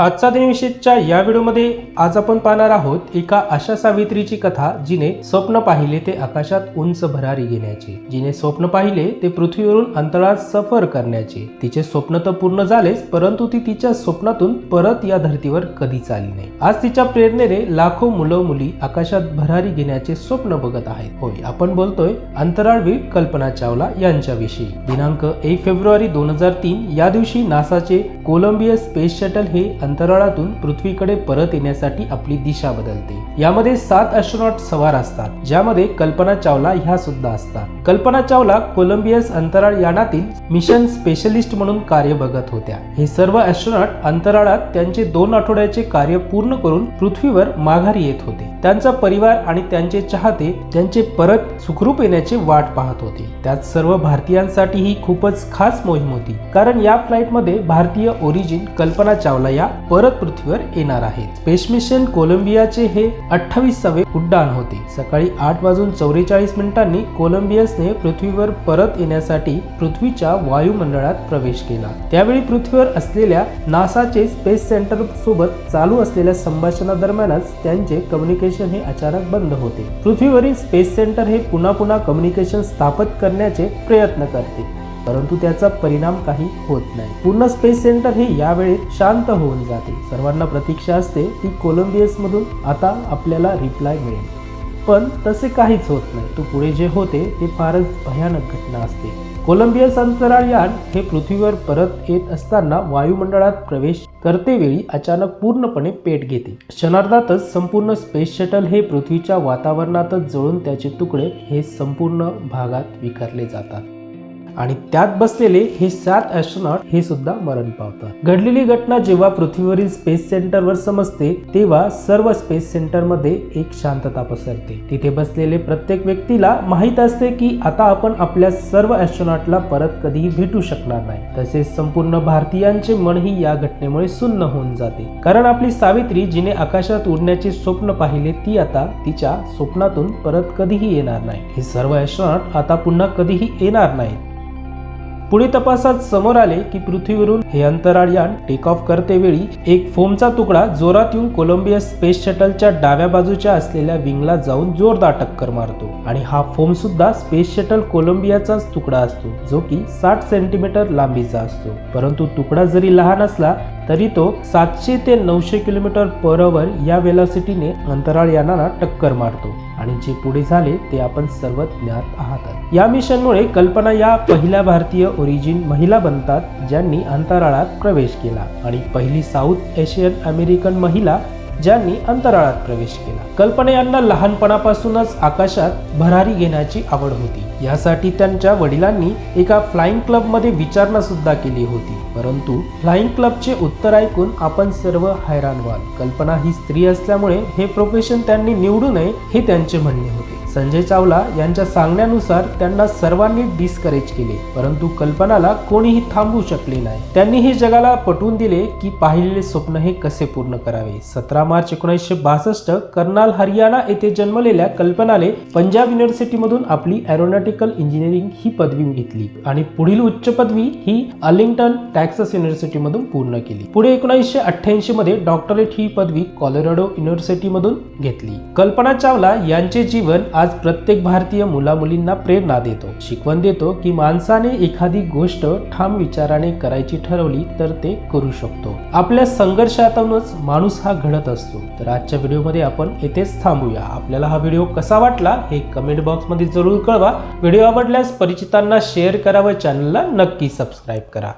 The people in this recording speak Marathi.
आजचा दिनविशेषच्या या व्हिडिओमध्ये आज आपण पाहणार आहोत एका अशा सावित्रीची कथा जिने स्वप्न पाहिले ते आकाशात उंच भरारी घेण्याचे. जिने स्वप्न पाहिले ते पृथ्वीवरून अंतराळात सफर करण्याचे. तिचे स्वप्न तर पूर्ण झालेच परंतु ती तिच्या स्वप्नातून परत या धर्तीवर कधीच आली नाही. आज तिच्या प्रेरणेने लाखो मुलं मुली आकाशात भरारी घेण्याचे स्वप्न बघत आहेत. होय आपण बोलतोय अंतराळवीर कल्पना चावला यांच्याविषयी. दिनांक एक फेब्रुवारी दोन हजार तीन या दिवशी नासाचे कोलंबिया स्पेस शटल हे अंतराळातून पृथ्वीकडे परत येण्यासाठी आपली दिशा बदलते. यामध्ये सात ॲस्ट्रॉनॉट सवार असतात ज्यामध्ये कल्पना चावला ह्या सुद्धा असतात. कल्पना चावला कोलंबियस अंतराळ यानातील मिशन स्पेशलिस्ट म्हणून कार्य बघत होत्या. हे सर्व ॲस्ट्रॉनॉट अंतराळात त्यांचे दोन आठवड्याचे कार्य पूर्ण करून पृथ्वीवर माघारी येत होते. त्यांचा परिवार आणि त्यांचे चाहते त्यांचे परत सुखरूप येण्याची वाट पाहत होते. त्यात सर्व भारतीयांसाठी ही खूपच खास मोहीम होती. कारण या फ्लाईटमध्ये भारतीय ओरिजिन कल्पना चावला या परत पृथ्वीवर येणार आहेत. स्पेस मिशन कोलंबियाचे हे अठ्ठावीसावे उड्डाण होते. सकाळी आठ वाजून चौवेचाळीस मिनिटांनी कोलंबियसने पृथ्वीवर परत येण्यासाठी पृथ्वीच्या वायुमंडळात प्रवेश केला. त्यावेळी पृथ्वीवर असलेल्या नासाचे स्पेस सेंटर सोबत चालू असलेल्या संभाषणादरम्यानच त्यांचे कम्युनिकेशन हे अचानक बंद होते. पृथ्वीवरील स्पेस सेंटर हे पुन्हा पुन्हा कम्युनिकेशन स्थापित करण्याचे प्रयत्न करते. परंतु त्याचा परिणाम काही होत नाही. पूर्ण स्पेस सेंटर हे यावेळेत शांत होऊन जाते. सर्वांना प्रतीक्षा असते की कोलंबियस मधून आता आपल्याला रिप्लाय मिळेल. पण तसे काहीच होत नाही. तो पुढे जे होते ते फारच भयानक घटना असते. कोलंबियस अंतराळयान हे पृथ्वीवर परत येत असताना वायुमंडळात प्रवेश करतेवेळी अचानक पूर्णपणे पेट घेते. क्षणार्धातच संपूर्ण स्पेस शटल हे पृथ्वीच्या वातावरणातच जळून त्याचे तुकडे हे संपूर्ण भागात विखरले जातात. आणि त्यात बसलेले हे सात ॲस्ट्रॉनॉट हे सुद्धा मरण पावतात. घडलेली घटना जेव्हा पृथ्वीवरील स्पेस सेंटरवर समजते तेव्हा सर्व स्पेस सेंटरमध्ये एक शांतता पसरते. तिथे बसलेले प्रत्येक व्यक्तीला माहीत असते की आता आपण आपल्या सर्व ॲस्ट्रॉनॉटला परत कधीही भेटू शकणार नाही. तसेच संपूर्ण भारतीयांचे मनही या घटनेमुळे सुन्न होऊन जाते. कारण आपली सावित्री जिने आकाशात उडण्याचे स्वप्न पाहिले ती आता तिच्या स्वप्नातून परत कधीही येणार नाही. हे सर्व ॲस्ट्रॉनॉट आता पुन्हा कधीही येणार नाहीत. पुढे तपासात समोर आले की पृथ्वीवरून हे अंतराळयान टेक ऑफ करतेवेळी एक फोमचा तुकडा जोरात येऊन कोलंबिया स्पेस शटलच्या डाव्या बाजूच्या असलेल्या विंगला जाऊन जोरदार टक्कर मारतो. आणि हा फोम सुद्धा स्पेस शटल कोलंबियाचाच तुकडा असतो जो की साठ सेंटीमीटर लांबीचा असतो. परंतु तुकडा जरी लहान असला तरी तो सातशे ते नऊशे किलोमीटर पर अवर या वेलॉसिटीने अंतराळ यानाला टक्कर मारतो. आणि जे पुढे झाले ते आपण सर्व ज्ञात आहात. या मिशनमुळे कल्पना या पहिल्या भारतीय ओरिजिन महिला बनतात ज्यांनी अंतराळात प्रवेश केला. आणि पहिली साऊथ एशियन अमेरिकन महिला ज्यांनी अंतराळात प्रवेश केला. कल्पना यांना लहानपणापासूनच आकाशात भरारी घेण्याची आवड होती. यासाठी त्यांच्या वडिलांनी एका फ्लाइंग क्लबमध्ये विचारणा सुद्धा केली होती. परंतु फ्लाइंग क्लबचे उत्तर ऐकून आपण सर्व हैराण व्हाल कल्पना ही स्त्री असल्यामुळे हे प्रोफेशन त्यांनी निवडू नये हे त्यांचे म्हणणे होते. संजय चावला यांच्या सांगण्यानुसार त्यांना सर्वांनी डिस्करेज केले परंतु कल्पनाला कोणीही थांबवू शकले नाही. त्यांनी हे जगाला पटवून दिले की पाहिलेले स्वप्न हे कसे पूर्ण करावे? सतरा मार्च एकोणीसशे बासष्ट कर्नाल हरियाणा येथे जन्मलेल्या कल्पनाने पंजाब युनिव्हर्सिटीमधून आपली एरोनॉटिकल इंजिनिअरिंग ही पदवी घेतली आणि पुढील उच्च पदवी ही अलिंग्टन टॅक्सस युनिव्हर्सिटीमधून पूर्ण केली. पुढे एकोणीसशे अठ्ठ्याऐंशी मध्ये डॉक्टरेट ही पदवी कॉलोराडो युनिव्हर्सिटीमधून घेतली. कल्पना चावला यांचे जीवन आज प्रत्येक भारतीय मुलामुलींना प्रेरणा देतो. शिकवण देतो की माणसाने एखादी गोष्ट ठाम विचाराने करायची ठरवली तर ते करू शकतो. आपल्या संघर्षातूनच माणूस हा घडत असतो. तर आजच्या व्हिडिओमध्ये आपण येथेच थांबूया. आपल्याला हा व्हिडिओ कसा वाटला हे कमेंट बॉक्समध्ये जरूर कळवा. व्हिडिओ आवडल्यास परिचितांना शेअर करा व चॅनलला नक्की सबस्क्राईब करा.